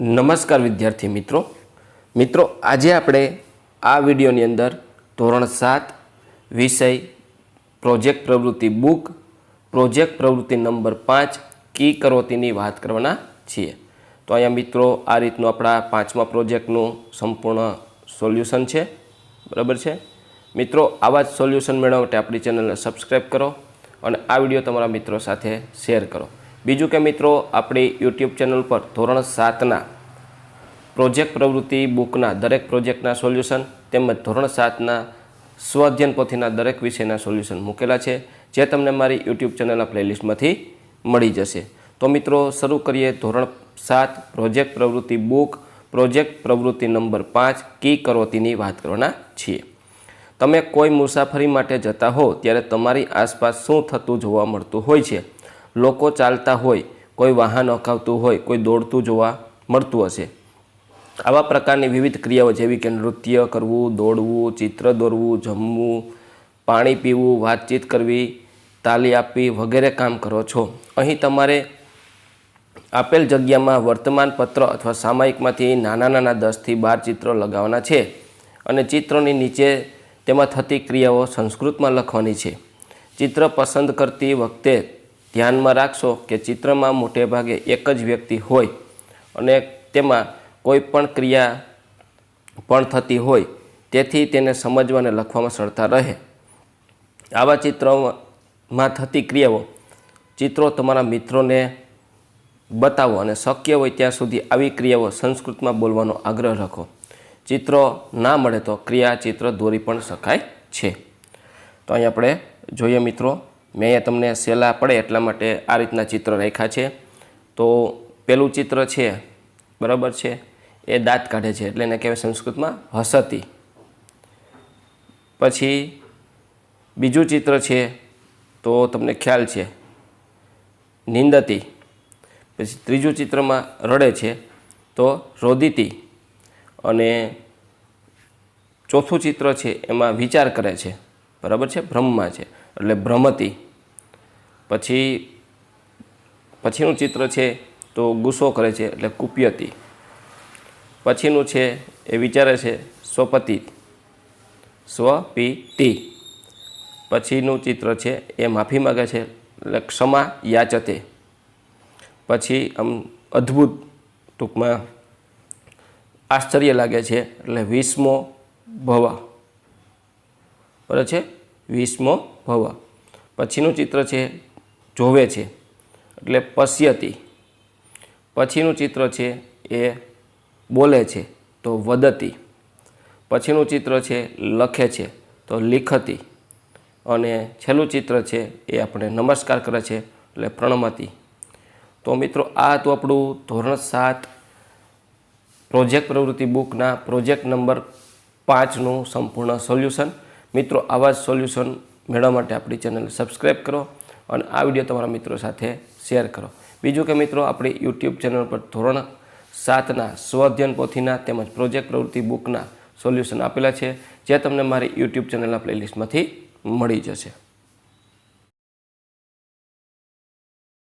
નમસ્કાર વિદ્યાર્થી મિત્રો. મિત્રો, આજે આપણે આ વિડીયોની અંદર ધોરણ સાત વિષય પ્રોજેક્ટ પ્રવૃત્તિ બુક, પ્રોજેક્ટ પ્રવૃત્તિ નંબર પાંચ, કી કરોતીની વાત કરવાના છીએ. તો અહીંયા મિત્રો, આ રીતનું આપણા પાંચમા પ્રોજેક્ટનું સંપૂર્ણ સોલ્યુશન છે. બરાબર છે? મિત્રો, આવા જ સોલ્યુશન મેળવવા માટે આપણી ચેનલને સબસ્ક્રાઈબ કરો અને આ વીડિયો તમારા મિત્રો સાથે શેર કરો. બીજું કે મિત્રો, આપણી યુટ્યુબ ચેનલ પર ધોરણ સાતના પ્રોજેક્ટ પ્રવૃત્તિ બુકના દરેક પ્રોજેક્ટના સોલ્યુશન તેમજ ધોરણ સાતના સ્વઅધ્યયન પોથીના દરેક વિષયના સોલ્યુશન મૂકેલા છે, જે તમને મારી યુટ્યુબ ચેનલના પ્લેલિસ્ટમાંથી મળી જશે. તો મિત્રો, શરૂ કરીએ ધોરણ સાત, પ્રોજેક્ટ પ્રવૃત્તિ બુક. પ્રોજેક્ટ પ્રવૃત્તિ નંબર પાંચ, કી કરોતીની વાત કરવાના છીએ. તમે કોઈ મુસાફરી માટે જતા હો, ત્યારે તમારી આસપાસ શું થતું જોવા મળતું હોય છે? લોકો ચાલતા હોય, કોઈ વાહન અકાવતું હોય, કોઈ દોડતું જોવા મળતું હશે. આવા પ્રકારની વિવિધ ક્રિયાઓ જેવી કે નૃત્ય કરવું, દોડવું, ચિત્ર દોરવું, જમવું, પાણી પીવું, વાતચીત કરવી, તાલી આપવી વગેરે કામ કરો છો. અહીં તમારે આપેલ જગ્યામાં વર્તમાનપત્ર અથવા સામાયિકમાંથી નાના નાના દસથી બાર ચિત્રો લગાવવાના છે અને ચિત્રોની નીચે તેમાં થતી ક્રિયાઓ સંસ્કૃતમાં લખવાની છે. ચિત્ર પસંદ કરતી વખતે ધ્યાનમાં રાખશો કે ચિત્રમાં મોટે ભાગે એક જ વ્યક્તિ હોય અને તેમાં કોઈ પણ ક્રિયા પણ થતી હોય, તેથી તેને સમજવા અને લખવામાં સરળતા રહે. આવા ચિત્રોમાં થતી ક્રિયાઓ, ચિત્રો તમારા મિત્રોને બતાવો અને શક્ય હોય ત્યાં સુધી આવી ક્રિયાઓ સંસ્કૃતમાં બોલવાનો આગ્રહ રાખો. ચિત્રો ના મળે તો ક્રિયા ચિત્ર દોરી પણ શકાય છે. તો અહીં આપણે જોઈએ મિત્રો, મેં અહીંયા તમને સહેલા પડે એટલા માટે આ રીતના ચિત્ર રાખ્યા છે. તો પેલું ચિત્ર છે, બરાબર છે? એ દાંત કાઢે છે એટલે એને કહેવાય સંસ્કૃતમાં હસતી. પછી બીજું ચિત્ર છે તો તમને ખ્યાલ છે. નિંદતી. પછી ત્રીજું ચિત્રમાં રડે છે તો રોદિતી. અને ચોથું ચિત્ર છે એમાં વિચાર કરે છે. બરાબર છે? બ્રહ્મમાં છે. એટલે ભ્રમતી. પછી, પછીનું ચિત્ર છે તો ગુસ્સો કરે છે એટલે કુપ્યતી. પછીનું છે એ વિચારે છે સ્વપતિ. સ્વપીતિ. પછીનું ચિત્ર છે એ માફી માગે છે, એટલે ક્ષમા યાચતે. પછી આમ અદ્ભુત ટૂંકમાં આશ્ચર્ય લાગે છે, એટલે વિસ્મો ભવ. બરાબર છે? વિસ્મો ભવ. પછીનું ચિત્ર છે જોવે છે, એટલે પશ્યતી. પછીનું ચિત્ર છે એ બોલે છે, તો વદતી. પછીનું ચિત્ર છે, લખે છે, તો લિખતી. અને છેલ્લું ચિત્ર છે, એ આપણે નમસ્કાર કરે છે, એટલે પ્રણમતી. તો મિત્રો, આ હતું આપણું ધોરણ સાત પ્રોજેક્ટ પ્રવૃત્તિ બુકના પ્રોજેક્ટ નંબર પાંચનું સંપૂર્ણ સોલ્યુશન. મિત્રો, આવા જ સોલ્યુશન મેળવવા માટે આપણી ચેનલ સબસ્ક્રાઈબ કરો અને આ વીડિયો તમારા મિત્રો સાથે શેર કરો. બીજું કે મિત્રો, આપણી યુટ્યુબ ચેનલ પર ધોરણ સાતના સ્વઅધ્યયન પોથીના તેમજ પ્રોજેક્ટ પ્રવૃત્તિ બુકના સોલ્યુશન આપેલા છે, જે તમને મારી યુટ્યુબ ચેનલના પ્લેલિસ્ટમાંથી મળી જશે.